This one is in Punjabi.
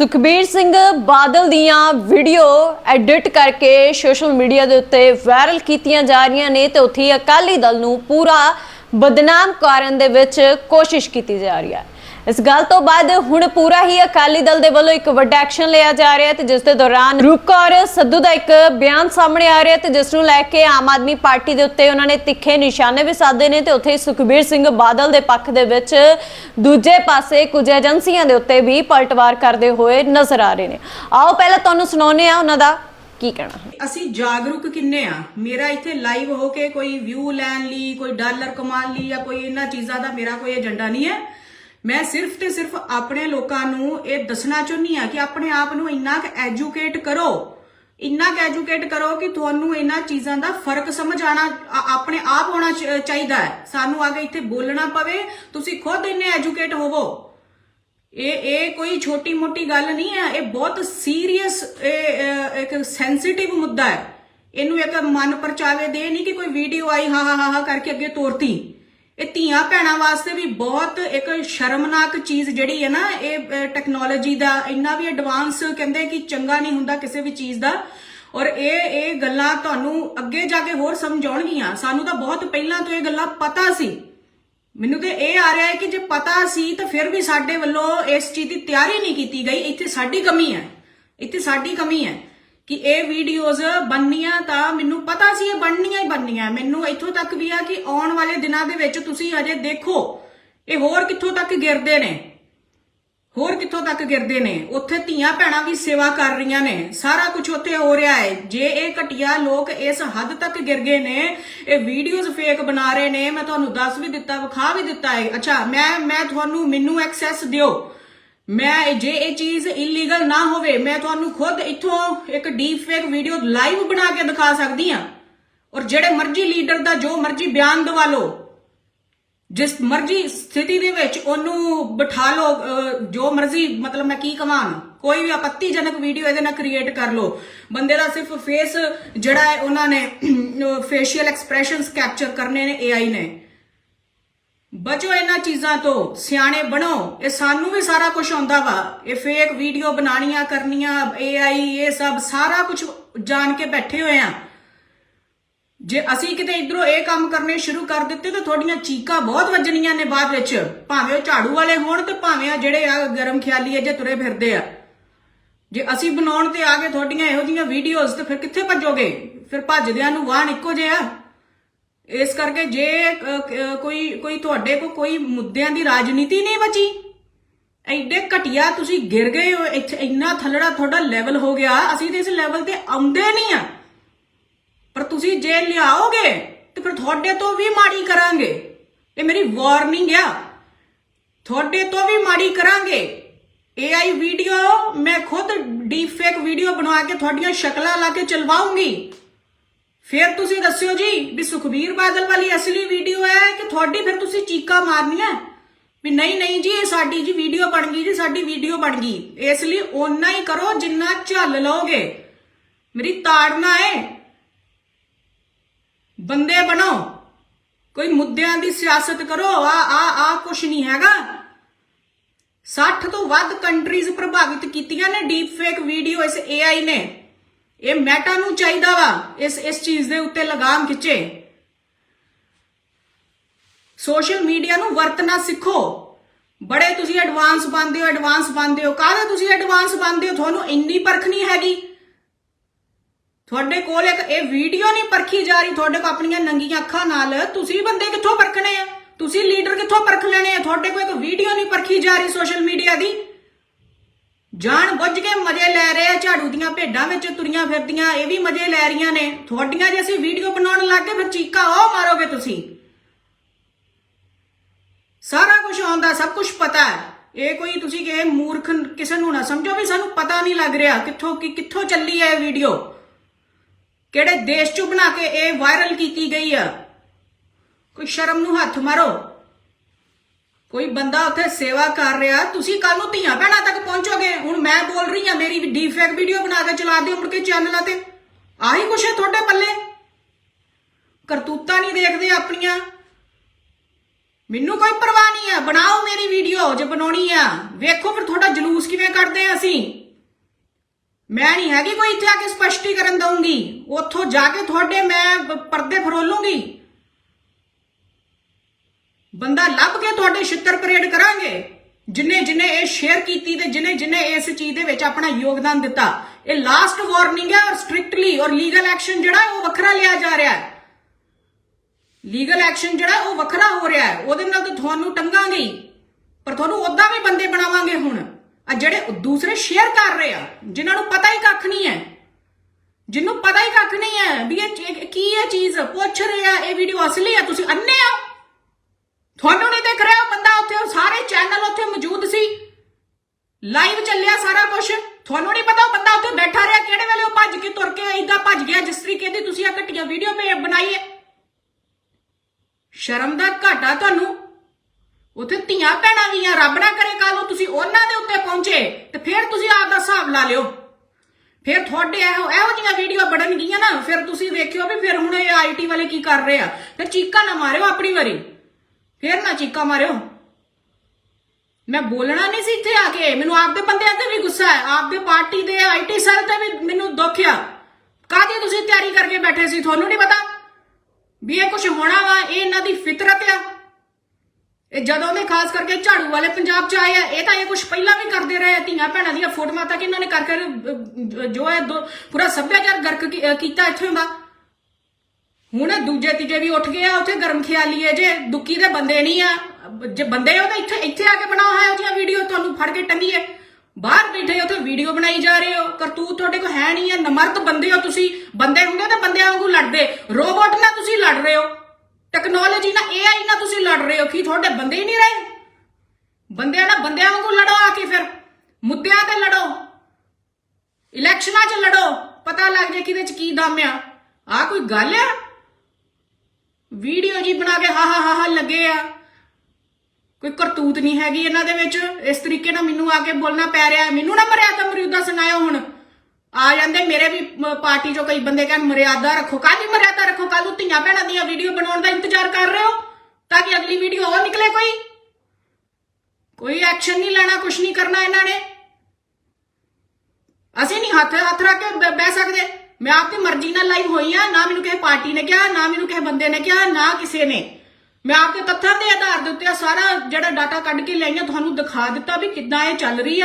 ਸੁਖਬੀਰ ਸਿੰਘ ਬਾਦਲ ਦੀਆਂ ਵੀਡੀਓ ਐਡਿਟ ਕਰਕੇ ਸੋਸ਼ਲ ਮੀਡੀਆ ਦੇ ਉੱਤੇ ਵਾਇਰਲ ਕੀਤੀਆਂ ਜਾ ਰਹੀਆਂ ਨੇ ਤੇ ਉੱਥੇ ਅਕਾਲੀ ਦਲ ਨੂੰ ਪੂਰਾ ਬਦਨਾਮ ਕਰਨ ਦੇ ਵਿੱਚ ਕੋਸ਼ਿਸ਼ ਕੀਤੀ ਜਾ ਰਹੀ ਹੈ। ਇਸ ਗੱਲ ਤੋਂ ਬਾਅਦ ਹੁਣ ਪੂਰਾ ਹੀ ਅਕਾਲੀ ਦਲ ਦੇ ਵੱਲੋਂ ਇੱਕ ਵੱਡਾ ਐਕਸ਼ਨ ਲਿਆ ਜਾ ਰਿਹਾ ਤੇ ਜਿਸ ਦੇ ਦੌਰਾਨ ਰੂਪ ਕੌਰ ਦਾ ਇੱਕ ਬਿਆਨ ਸਾਹਮਣੇ ਆ ਰਿਹਾ ਤੇ ਜਿਸ ਨੂੰ ਲੈ ਕੇ ਆਮ ਆਦਮੀ ਪਾਰਟੀ ਦੇ ਉੱਤੇ ਉਹਨਾਂ ਨੇ ਤਿੱਖੇ ਨਿਸ਼ਾਨੇ ਵੀ ਸਾਧੇ ਨੇ ਤੇ ਉੱਥੇ ਸੁਖਬੀਰ ਸਿੰਘ ਬਾਦਲ ਦੇ ਪੱਖ ਦੇ ਵਿੱਚ ਦੂਜੇ ਪਾਸੇ ਕੁਝ ਏਜੰਸੀਆਂ ਦੇ ਉੱਤੇ ਵੀ ਪਲਟਵਾਰ ਕਰਦੇ ਹੋਏ ਨਜ਼ਰ ਆ ਰਹੇ ਨੇ। ਆਓ ਪਹਿਲਾਂ ਤੁਹਾਨੂੰ ਸੁਣਾਉਂਦੇ ਆ ਉਹਨਾਂ ਦਾ ਕੀ ਕਹਿਣਾ ਅਸੀਂ ਜਾਗਰੂਕ ਕਿੰਨੇ ਆ? ਮੇਰਾ ਇੱਥੇ ਲਾਈਵ ਹੋ ਕੇ ਕੋਈ ਵਿਊ ਲੈਣ ਲਈ, ਕੋਈ ਡਾਲਰ ਕਮਾਉਣ ਲਈ ਜਾਂ ਕੋਈ ਇਹਨਾਂ ਚੀਜ਼ਾਂ ਦਾ ਮੇਰਾ ਕੋਈ ਏਜੰਡਾ ਨਹੀਂ ਹੈ। ਮੈਂ ਸਿਰਫ ਤੇ ਸਿਰਫ ਆਪਣੇ ਲੋਕਾਂ ਨੂੰ ਇਹ ਦੱਸਣਾ ਚਾਹੁੰਦੀ ਆ ਕਿ ਆਪਣੇ ਆਪ ਨੂੰ ਇੰਨਾ ਕੁ ਐਜੂਕੇਟ ਕਰੋ, ਇੰਨਾ ਕੁ ਐਜੂਕੇਟ ਕਰੋ ਕਿ ਤੁਹਾਨੂੰ ਇਹਨਾਂ ਚੀਜ਼ਾਂ ਦਾ ਫ਼ਰਕ ਸਮਝ ਆਣਾ ਆਪਣੇ ਆਪ ਹੋਣਾ ਚਾਹੀਦਾ ਹੈ। ਸਾਨੂੰ ਆ ਕੇ ਇੱਥੇ ਬੋਲਣਾ ਪਵੇ, ਤੁਸੀਂ ਖੁਦ ਇੰਨੇ ਐਜੂਕੇਟ ਹੋਵੋ। ਇਹ ਇਹ ਕੋਈ ਛੋਟੀ ਮੋਟੀ ਗੱਲ ਨਹੀਂ ਹੈ, ਇਹ ਬਹੁਤ ਸੀਰੀਅਸ ਇੱਕ ਸੈਂਸਿਟਿਵ ਮੁੱਦਾ ਹੈ। ਇਹਨੂੰ ਇੱਕ ਮਨ ਪਰਚਾਵੇ ਦੇ ਨਹੀਂ ਕਿ ਕੋਈ ਵੀਡੀਓ ਆਈ ਹਾ ਹਾ ਹਾ ਹਾ ਕਰਕੇ ਅੱਗੇ ਤੋਰਤੀ। ਇਹ ਧੀਆਂ ਭੈਣਾਂ ਵਾਸਤੇ ਵੀ ਬਹੁਤ ਇੱਕ ਸ਼ਰਮਨਾਕ ਚੀਜ਼ ਜਿਹੜੀ ਹੈ ਨਾ, ਇਹ ਟੈਕਨੋਲੋਜੀ ਦਾ ਇੰਨਾ ਵੀ ਐਡਵਾਂਸ ਕਹਿੰਦੇ ਕਿ ਚੰਗਾ ਨਹੀਂ ਹੁੰਦਾ ਕਿਸੇ ਵੀ ਚੀਜ਼ ਦਾ। ਔਰ ਇਹ ਇਹ ਗੱਲਾਂ ਤੁਹਾਨੂੰ ਅੱਗੇ ਜਾ ਕੇ ਹੋਰ ਸਮਝਾਉਣਗੀਆਂ। ਸਾਨੂੰ ਤਾਂ ਬਹੁਤ ਪਹਿਲਾਂ ਤੋਂ ਇਹ ਗੱਲਾਂ ਪਤਾ ਸੀ। ਮੈਨੂੰ ਤੇ ਇਹ ਆ ਰਿਹਾ ਹੈ ਕਿ ਜੇ ਪਤਾ ਸੀ ਤਾਂ ਫਿਰ ਵੀ ਸਾਡੇ ਵੱਲੋਂ ਇਸ ਚੀਜ਼ ਦੀ ਤਿਆਰੀ ਨਹੀਂ ਕੀਤੀ ਗਈ। ਇੱਥੇ ਸਾਡੀ ਕਮੀ ਹੈ। ਇੱਥੇ ਸਾਡੀ ਕਮੀ ਹੈ। ਕਿ ਇਹ ਵੀਡੀਓਜ਼ ਬਣਨੀਆਂ ਤਾਂ ਮੈਨੂੰ ਪਤਾ ਸੀ, ਇਹ ਬਣਨੀਆਂ ਹੀ ਬਣਨੀਆਂ। ਮੈਨੂੰ ਇੱਥੋਂ ਤੱਕ ਵੀ ਆ ਕਿ ਆਉਣ ਵਾਲੇ ਦਿਨਾਂ ਦੇ ਵਿੱਚ ਤੁਸੀਂ ਅਜੇ ਦੇਖੋ, ਇਹ ਹੋਰ ਕਿੱਥੋਂ ਤੱਕ ਗਿਰਦੇ ਨੇ। ਹੋਰ ਕਿੱਥੋਂ ਤੱਕ ਗਿਰਦੇ ਨੇ? ਉੱਥੇ ਧੀਆਂ ਭੈਣਾਂ ਵੀ ਸੇਵਾ ਕਰ ਰਹੀਆਂ ਨੇ। ਸਾਰਾ ਕੁਝ ਉੱਥੇ ਹੋ ਰਿਹਾ ਹੈ। ਜੇ ਇਹ ਘਟਿਆ ਲੋਕ ਇਸ ਹੱਦ ਤੱਕ ਗਿਰ ਗਏ ਨੇ, ਇਹ ਵੀਡੀਓਜ਼ ਫੇਕ ਬਣਾ ਰਹੇ ਨੇ, ਮੈਂ ਤੁਹਾਨੂੰ ਦੱਸ ਵੀ ਦਿੱਤਾ, ਵਿਖਾ ਵੀ ਦਿੱਤਾ ਹੈ। ਅੱਛਾ, ਮੈਂ ਮੈਂ ਤੁਹਾਨੂੰ, ਮੈਨੂੰ ਐਕਸੈਸ ਦਿਓ। ਮੈਂ ਜੇ ਇਹ ਚੀਜ਼ ਇਲੀਗਲ ਨਾ ਹੋਵੇ, ਮੈਂ ਤੁਹਾਨੂੰ ਖੁਦ ਇੱਥੋਂ ਇੱਕ ਡੀਪ ਫੇਕ ਵੀਡੀਓ ਲਾਈਵ ਬਣਾ ਕੇ ਦਿਖਾ ਸਕਦੀ ਹਾਂ। ਔਰ ਜਿਹੜੇ ਮਰਜ਼ੀ ਲੀਡਰ ਦਾ, ਜੋ ਮਰਜ਼ੀ ਬਿਆਨ ਦਵਾ ਲਓ, ਜਿਸ ਮਰਜ਼ੀ ਸਥਿਤੀ ਦੇ ਵਿੱਚ ਉਹਨੂੰ ਬਿਠਾ ਲਓ ਜੋ ਮਰਜ਼ੀ, ਮਤਲਬ ਮੈਂ ਕੀ ਕਹਾਂ ਕੋਈ ਵੀ ਆਪੱਤੀਜਨਕ ਵੀਡੀਓ ਇਹਦੇ ਨਾਲ ਕ੍ਰੀਏਟ ਕਰ ਲਓ। ਬੰਦੇ ਦਾ ਸਿਰਫ ਫੇਸ ਜਿਹੜਾ ਹੈ, ਉਹਨਾਂ ਨੇ ਫੇਸ਼ੀਅਲ ਐਕਸਪ੍ਰੈਸ਼ਨਸ ਕੈਪਚਰ ਕਰਨੇ ਨੇ AI ਨੇ। ਬਚੋ ਇਹਨਾਂ ਚੀਜ਼ਾਂ ਤੋਂ, ਸਿਆਣੇ ਬਣੋ। ਇਹ ਸਾਨੂੰ ਵੀ ਸਾਰਾ ਕੁਝ ਆਉਂਦਾ ਵਾ। ਇਹ ਫੇਕ ਵੀਡੀਓ ਬਣਾਣੀਆਂ ਕਰਨੀਆਂ AI ਇਹ ਸਭ ਸਾਰਾ ਕੁਝ ਜਾਣ ਕੇ ਬੈਠੇ ਹੋਏ ਆ। ਜੇ ਅਸੀਂ ਕਿਤੇ ਇਧਰੋਂ ਇਹ ਕੰਮ ਕਰਨੇ ਸ਼ੁਰੂ ਕਰ ਦਿੱਤੇ, ਤਾਂ ਤੁਹਾਡੀਆਂ ਚੀਕਾਂ ਬਹੁਤ ਵੱਜਣੀਆਂ ਨੇ ਬਾਅਦ ਵਿੱਚ। ਭਾਵੇਂ ਉਹ ਝਾੜੂ ਵਾਲੇ ਹੋਣ ਤੇ ਭਾਵੇਂ ਆ ਜਿਹੜੇ ਆ ਗਰਮ ਖਿਆਲੀ ਹੈ ਜੇ ਤੁਰੇ ਫਿਰਦੇ ਆ। ਜੇ ਅਸੀਂ ਬਣਾਉਣ ਤੇ ਆ ਗਏ ਤੁਹਾਡੀਆਂ ਇਹੋ ਜਿਹੀਆਂ ਵੀਡੀਓਜ਼ ਤੇ ਫਿਰ ਕਿੱਥੇ ਭੱਜੋਗੇ? ਫਿਰ ਭੱਜਦਿਆਂ ਨੂੰ ਵਾਹਣ ਇੱਕੋ ਜਿਹਾ। ਇਸ ਕਰਕੇ ਜੇ ਕੋਈ ਕੋਈ ਤੁਹਾਡੇ ਕੋ ਕੋਈ ਮੁੱਦਿਆਂ ਦੀ ਰਾਜਨੀਤੀ ਨਹੀਂ ਬਚੀ, ਐਡੇ ਘਟਿਆ ਤੁਸੀਂ ਗਿਰ ਗਏ ਹੋ, ਇੱਥੇ ਇੰਨਾ ਥੱਲੜਾ ਤੁਹਾਡਾ ਲੈਵਲ ਹੋ ਗਿਆ, ਅਸੀਂ ਤੇ ਇਸ ਲੈਵਲ ਤੇ ਆਉਂਦੇ ਨਹੀਂ ਆ। ਪਰ ਤੁਸੀਂ ਜੇ ਲਿਆਓਗੇ, ਤੇ ਫਿਰ ਤੁਹਾਡੇ ਤੋਂ ਵੀ ਮਾੜੀ ਕਰਾਂਗੇ। ਇਹ ਮੇਰੀ ਵਾਰਨਿੰਗ ਆ। ਤੁਹਾਡੇ ਤੋਂ ਵੀ ਮਾੜੀ ਕਰਾਂਗੇ। AI ਵੀਡੀਓ ਮੈਂ ਖੁਦ ਡੀਪ ਫੇਕ ਵੀਡੀਓ ਬਣਵਾ ਕੇ ਤੁਹਾਡੀਆਂ ਸ਼ਕਲਾਂ ਲਾ ਕੇ ਚਲਵਾਉਂਗੀ। ਫਿਰ ਤੁਸੀਂ ਦੱਸਿਓ ਜੀ ਵੀ ਸੁਖਬੀਰ ਬਾਦਲ ਵਾਲੀ ਅਸਲੀ ਵੀਡੀਓ ਹੈ ਕਿ ਤੁਹਾਡੀ ਫਿਰ ਤੁਸੀਂ ਚੀਕਾਂ ਮਾਰਨੀਆਂ? ਵੀ ਨਹੀਂ ਨਹੀਂ ਜੀ, ਇਹ ਸਾਡੀ ਜੀ ਵੀਡੀਓ ਬਣ ਗਈ ਜੀ, ਸਾਡੀ ਵੀਡੀਓ ਬਣ ਗਈ। ਇਸ ਲਈ ਓਨਾ ਹੀ ਕਰੋ ਜਿੰਨਾ ਝੱਲ ਲਓਗੇ। ਮੇਰੀ ਤਾੜਨਾ ਹੈ ਬੰਦੇ ਬਣੋ। ਕੋਈ ਮੁੱਦਿਆਂ ਦੀ ਸਿਆਸਤ ਕਰੋ। ਆ ਆ ਆ ਕੁਛ ਨਹੀਂ ਹੈਗਾ। 60 ਤੋਂ ਵੱਧ ਕੰਟਰੀਜ਼ ਪ੍ਰਭਾਵਿਤ ਕੀਤੀਆਂ ਨੇ ਡੀਪ ਫੇਕ ਵੀਡੀਓ ਇਸ AI ਨੇ। ਇਹ ਮੈਟਾ ਨੂੰ ਚਾਹੀਦਾ ਵਾ, ਇਸ ਇਸ ਚੀਜ਼ ਦੇ ਉੱਤੇ ਲਗਾਮ ਖਿੱਚੇ। ਸੋਸ਼ਲ ਮੀਡੀਆ ਨੂੰ ਵਰਤਣਾ ਸਿੱਖੋ। ਬੜੇ ਤੁਸੀਂ ਐਡਵਾਂਸ ਬੰਦੇ ਹੋ, ਐਡਵਾਂਸ ਬੰਦੇ ਹੋ। ਕਾਹਦਾ ਤੁਸੀਂ ਐਡਵਾਂਸ ਬੰਦੇ ਹੋ? ਤੁਹਾਨੂੰ ਇੰਨੀ ਪਰਖ ਨਹੀਂ ਹੈਗੀ। ਤੁਹਾਡੇ ਕੋਲ ਇੱਕ ਇਹ ਵੀਡੀਓ ਨਹੀਂ ਪਰਖੀ ਜਾ ਰਹੀ, ਤੁਹਾਡੇ ਕੋਲ ਆਪਣੀਆਂ ਨੰਗੀਆਂ ਅੱਖਾਂ ਨਾਲ। ਤੁਸੀਂ ਬੰਦੇ ਕਿੱਥੋਂ ਪਰਖਣੇ ਆ? ਤੁਸੀਂ ਲੀਡਰ ਕਿੱਥੋਂ ਪਰਖ ਲੈਣੇ ਆ? ਤੁਹਾਡੇ ਕੋਲ ਇੱਕ ਵੀਡੀਓ ਨਹੀਂ ਪਰਖੀ ਜਾ ਰਹੀ ਸੋਸ਼ਲ ਮੀਡੀਆ ਦੀ। ਜਾਣ ਬੁੱਝ ਕੇ ਮਜ਼ੇ ਲੈ ਰਹੇ ਆ ਝਾੜੂ ਦੀਆਂ ਭੇਡਾਂ ਵਿੱਚ ਤੁਰੀਆਂ ਫਿਰਦੀਆਂ, ਇਹ ਵੀ ਮਜ਼ੇ ਲੈ ਰਹੀਆਂ ਨੇ। ਤੁਹਾਡੀਆਂ ਜੇ ਅਸੀਂ ਵੀਡੀਓ ਬਣਾਉਣ ਲੱਗ ਗਏ, ਫਿਰ ਚੀਕਾ ਉਹ ਮਾਰੋਗੇ ਤੁਸੀਂ। ਸਾਰਾ ਕੁਝ ਆਉਂਦਾ, ਸਭ ਕੁਝ ਪਤਾ ਹੈ। ਇਹ ਕੋਈ ਤੁਸੀਂ ਕਿ ਮੂਰਖ ਕਿਸੇ ਨੂੰ ਨਾ ਸਮਝੋ ਵੀ ਸਾਨੂੰ ਪਤਾ ਨਹੀਂ ਲੱਗ ਰਿਹਾ ਕਿੱਥੋਂ ਕਿ, ਕਿੱਥੋਂ ਚੱਲੀ ਹੈ ਇਹ ਵੀਡੀਓ। ਕਿਹੜੇ ਦੇਸ਼ ਚੋਂ ਬਣਾ ਕੇ ਇਹ ਵਾਇਰਲ ਕੀਤੀ ਗਈ ਆ। ਕੋਈ ਸ਼ਰਮ ਨੂੰ ਹੱਥ ਮਾਰੋ। ਕੋਈ ਬੰਦਾ ਉੱਥੇ ਸੇਵਾ ਕਰ ਰਿਹਾ, ਤੁਸੀਂ ਕੱਲ ਨੂੰ ਧੀਆਂ ਭੈਣਾਂ ਤੱਕ ਪਹੁੰਚੋਗੇ? ਹੁਣ ਮੈਂ ਬੋਲ ਰਹੀ ਹਾਂ, ਮੇਰੀ ਡੀਫੇਕ ਵੀਡੀਓ ਬਣਾ ਕੇ ਚਲਾ ਦਿਓ ਮੁੜ ਕੇ ਚੈਨਲਾਂ ਤੇ। ਆਹੀ ਕੁਛ ਹੈ ਤੁਹਾਡੇ ਪੱਲੇ? ਕਰਤੂਤਾਂ ਨਹੀਂ ਦੇਖਦੇ ਆਪਣੀਆਂ। ਮੈਨੂੰ ਕੋਈ ਪਰਵਾਹ ਨਹੀਂ ਹੈ, ਬਣਾਓ ਮੇਰੀ ਵੀਡੀਓ ਜੇ ਬਣਾਉਣੀ ਆ। ਵੇਖੋ ਫਿਰ ਤੁਹਾਡਾ ਜਲੂਸ ਕਿਵੇਂ ਕੱਢਦੇ ਆ ਅਸੀਂ। ਮੈਂ ਨਹੀਂ ਹੈਗੀ ਕੋਈ ਇੱਥੇ ਆ ਕੇ ਸਪਸ਼ਟੀਕਰਨ ਦਊਂਗੀ। ਉੱਥੋਂ ਜਾ ਕੇ ਤੁਹਾਡੇ ਮੈਂ ਪਰਦੇ ਫਰੋਲੂੰਗੀ। ਬੰਦਾ ਲੱਭ ਕੇ ਤੁਹਾਡੇ ਛਿੱਤਰ ਪਰੇਡ ਕਰਾਂਗੇ। ਜਿਨੇ ਜਿਨੇ ਇਹ ਸ਼ੇਅਰ ਕੀਤੀ ਤੇ ਜਿਨੇ ਜਿਨੇ ਇਸ ਚੀਜ਼ ਦੇ ਵਿੱਚ ਆਪਣਾ ਯੋਗਦਾਨ ਦਿੱਤਾ, ਇਹ ਲਾਸਟ ਵਾਰਨਿੰਗ ਹੈ ਔਰ ਸਟ੍ਰਿਕਟਲੀ ਔਰ ਲੀਗਲ ਐਕਸ਼ਨ ਜਿਹੜਾ ਉਹ ਵੱਖਰਾ ਲਿਆ ਜਾ ਰਿਹਾ ਹੈ। ਲੀਗਲ ਐਕਸ਼ਨ ਜਿਹੜਾ ਉਹ ਵੱਖਰਾ ਹੋ ਰਿਹਾ ਹੈ, ਉਹਦੇ ਨਾਲ ਤਾਂ ਤੁਹਾਨੂੰ ਟੰਗਾਂਗੇ ਹੀ। ਪਰ ਤੁਹਾਨੂੰ ਉਦਾਂ ਵੀ ਬੰਦੇ ਬਣਾਵਾਂਗੇ ਹੁਣ। ਆ ਜਿਹੜੇ ਦੂਸਰੇ ਸ਼ੇਅਰ ਕਰ ਰਹੇ ਆ, ਜਿਨ੍ਹਾਂ ਨੂੰ ਪਤਾ ਹੀ ਕੱਖ ਨਹੀਂ ਹੈ। ਜਿਹਨੂੰ ਪਤਾ ਹੀ ਕੱਖ ਨਹੀਂ ਹੈ ਵੀ ਇਹ ਕੀ ਹੈ ਚੀਜ਼? ਪੁੱਛ ਰਹੇ ਆ, ਇਹ ਵੀਡੀਓ ਅਸਲੀ ਹੈ, ਤੁਸੀਂ ਅੰਨੇ ਆ ਤੁਹਾਨੂੰ ਨਹੀਂ ਦਿਖ ਰਿਹਾ ਉਹ ਬੰਦਾ ਉੱਥੇ ਉਹ ਸਾਰੇ ਚੈਨਲ ਉੱਥੇ ਮੌਜੂਦ ਸੀ। ਲਾਈਵ ਚੱਲਿਆ ਸਾਰਾ ਕੁਝ ਤੁਹਾਨੂੰ ਨਹੀਂ ਪਤਾ ਉਹ ਬੰਦਾ ਉੱਥੇ ਬੈਠਾ ਰਿਹਾ, ਕਿਹੜੇ ਵੇਲੇ ਉਹ ਭੱਜ ਕੇ ਤੁਰ ਕੇ ਏਦਾਂ ਭੱਜ ਗਿਆ, ਜਿਸ ਤਰੀਕੇ ਦੀ ਤੁਸੀਂ ਆ ਘਟੀਆਂ ਵੀਡੀਓ ਬਣਾਈ ਹੈ। ਸ਼ਰਮ ਦਾ ਘਾਟਾ ਤੁਹਾਨੂੰ। ਉੱਥੇ ਧੀਆਂ ਭੈਣਾਂ ਵੀ ਆ, ਰੱਬ ਨਾ ਕਰੇ ਕੱਲ ਨੂੰ ਤੁਸੀਂ ਉਹਨਾਂ ਦੇ ਉੱਤੇ ਪਹੁੰਚੇ, ਤੇ ਫਿਰ ਤੁਸੀਂ ਆਪ ਦਾ ਹਿਸਾਬ ਲਾ ਲਿਓ। ਫਿਰ ਤੁਹਾਡੇ ਇਹੋ ਇਹੋ ਜਿਹੀਆਂ ਵੀਡੀਓ ਬਣਨਗੀਆਂ ਨਾ, ਫਿਰ ਤੁਸੀਂ ਵੇਖਿਓ ਵੀ ਫਿਰ ਹੁਣ ਇਹ ਆਈਟੀ ਵਾਲੇ ਕੀ ਕਰ ਰਹੇ ਆ। ਫਿਰ ਚੀਕਾਂ ਨਾ ਮਾਰਿਓ ਆਪਣੀ ਵਾਰੀ। ਫਿਰ ਨਾ ਚੀਕਾਂ ਮਾਰਿਓ। ਮੈਂ ਬੋਲਣਾ ਨਹੀਂ ਸੀ ਇੱਥੇ ਆ ਕੇ। ਮੈਨੂੰ ਆਪਦੇ ਬੰਦਿਆਂ ਤੇ ਵੀ ਗੁੱਸਾ ਹੈ। ਆਪਦੇ ਪਾਰਟੀ ਦੇ ਆਈਟੀ ਸੈੱਲ ਤੇ ਵੀ ਮੈਨੂੰ ਦੁੱਖ ਆ। ਕਾਹਦੀ ਤੁਸੀਂ ਤਿਆਰੀ ਕਰਕੇ ਬੈਠੇ ਸੀ? ਤੁਹਾਨੂੰ ਨਹੀਂ ਪਤਾ? ਵੀ ਇਹ ਕੁਝ ਹੋਣਾ ਵਾ, ਇਹ ਇਹਨਾਂ ਦੀ ਫਿਤਰਤ ਆ। ਇਹ ਜਦੋਂ ਦੇ ਖਾਸ ਕਰਕੇ ਝਾੜੂ ਵਾਲੇ ਪੰਜਾਬ ਚ ਆਏ ਆ, ਇਹ ਤਾਂ ਇਹ ਕੁਝ ਪਹਿਲਾਂ ਵੀ ਕਰਦੇ ਰਹੇ ਆ। ਧੀਆਂ ਭੈਣਾਂ ਦੀਆਂ ਫੋਟੋਆਂ ਤੱਕ ਇਹਨਾਂ ਨੇ ਕਰ ਕਰ ਜੋ ਹੈ ਪੂਰਾ ਸੱਭਿਆਚਾਰ ਗਰਕ ਕੀਤਾ ਇੱਥੋਂ ਦਾ। ਹੁਣ ਦੂਜੇ ਤੀਜੇ ਵੀ ਉੱਠ ਗਏ ਆ, ਉੱਥੇ ਗਰਮ ਖਿਆਲੀ ਹੈ, ਜੇ ਦੁੱਕੀ ਦੇ ਬੰਦੇ ਨਹੀਂ ਆ, ਜੇ ਬੰਦੇ ਹੋ ਤਾਂ ਇੱਥੇ ਇੱਥੇ ਆ ਕੇ ਬਣਾਓ ਹੈ ਉਹਦੀਆਂ ਵੀਡੀਓ ਤੁਹਾਨੂੰ ਫੜ ਕੇ ਟੰਗੀਏ ਬਾਹਰ ਬੈਠੇ ਉੱਥੇ ਵੀਡੀਓ ਬਣਾਈ ਜਾ ਰਹੇ ਹੋ, ਕਰਤੂਤ ਤੁਹਾਡੇ ਕੋਲ ਹੈ ਨਹੀਂ ਹੈ ਨਮਰਤ ਬੰਦੇ ਹੋ ਤੁਸੀਂ, ਬੰਦੇ ਹੁੰਦੇ ਤਾਂ ਬੰਦਿਆਂ ਵਾਂਗੂ ਲੜਦੇ ਰੋਬੋਟ ਨਾਲ ਤੁਸੀਂ ਲੜ ਰਹੇ ਹੋ ਟੈਕਨੋਲੋਜੀ ਨਾਲ AI ਨਾਲ ਤੁਸੀਂ ਲੜ ਰਹੇ ਹੋ, ਕੀ ਤੁਹਾਡੇ ਬੰਦੇ ਹੀ ਨਹੀਂ ਰਹੇ? ਬੰਦਿਆਂ ਨਾਲ ਬੰਦਿਆਂ ਵਾਂਗੂ ਲੜੋ ਆ ਕੇ ਫਿਰ, ਮੁੱਦਿਆਂ ਤੇ ਲੜੋ, ਇਲੈਕਸ਼ਨਾਂ 'ਚ ਲੜੋ, ਪਤਾ ਲੱਗ ਜੇ ਕਿਹਦੇ 'ਚ ਕੀ ਦਮ ਆ। ਆ ਕੋਈ ਗੱਲ ਆ? ਵੀਡੀਓ ਜੀ ਬਣਾ ਕੇ ਹਾ ਹਾ ਹਾ ਹਾ ਲੱਗੇ ਆ। ਕੋਈ ਕਰਤੂਤ ਨਹੀਂ ਹੈਗੀ ਇਹਨਾਂ ਦੇ ਵਿੱਚ। ਇਸ ਤਰੀਕੇ ਨਾਲ ਮੈਨੂੰ ਆ ਕੇ ਬੋਲਣਾ ਪੈ ਰਿਹਾ ਮੈਨੂੰ ਨਾ ਮਰਿਆਦਾ ਮਰਿਆਦਾ ਸੁਣਾਇਓ ਹੁਣ। ਆ ਜਾਂਦੇ ਮੇਰੇ ਵੀ ਪਾਰਟੀ ਚੋਂ ਕਈ ਬੰਦੇ ਕਹਿਣ, ਮਰਿਆਦਾ ਰੱਖੋ। ਕਾਹਦੀ ਮਰਿਆਦਾ ਰੱਖੋ? ਕੱਲ ਨੂੰ ਧੀਆਂ ਭੈਣਾਂ ਦੀਆਂ ਵੀਡੀਓ ਬਣਾਉਣ ਦਾ ਇੰਤਜ਼ਾਰ ਕਰ ਰਹੇ ਹੋ? ਤਾਂ ਕਿ ਅਗਲੀ ਵੀਡੀਓ ਹੋਰ ਨਿਕਲੇ ਕੋਈ? ਕੋਈ ਐਕਸ਼ਨ ਨਹੀਂ ਲੈਣਾ ਕੁਝ ਨਹੀਂ ਕਰਨਾ ਇਹਨਾਂ ਨੇ। ਅਸੀਂ ਨਹੀਂ ਹੱਥ ਹੱਥ ਰੱਖ ਕੇ ਬਹਿ ਸਕਦੇ। ਮੈਂ ਆਪਣੀ ਮਰਜ਼ੀ ਨਾਲ ਲਾਈਵ ਹੋਈ ਆ, ਨਾ ਮੈਨੂੰ ਕਿਸੇ ਪਾਰਟੀ ਨੇ ਕਿਹਾ, ਨਾ ਮੈਨੂੰ ਕਿਸੇ ਬੰਦੇ ਨੇ ਕਿਹਾ, ਨਾ ਕਿਸੇ ਨੇ। ਮੈਂ ਆਪਦੇ ਤੱਥਾਂ ਦੇ ਆਧਾਰ ਦੇ ਉੱਤੇ ਆਹ ਸਾਰਾ ਜਿਹੜਾ ਡਾਟਾ ਕੱਢ ਕੇ ਲਿਆਈਆਂ ਤੁਹਾਨੂੰ ਦਿਖਾ ਦਿੱਤਾ ਵੀ ਕਿੱਦਾਂ ਇਹ ਚੱਲ ਰਹੀ ਆ।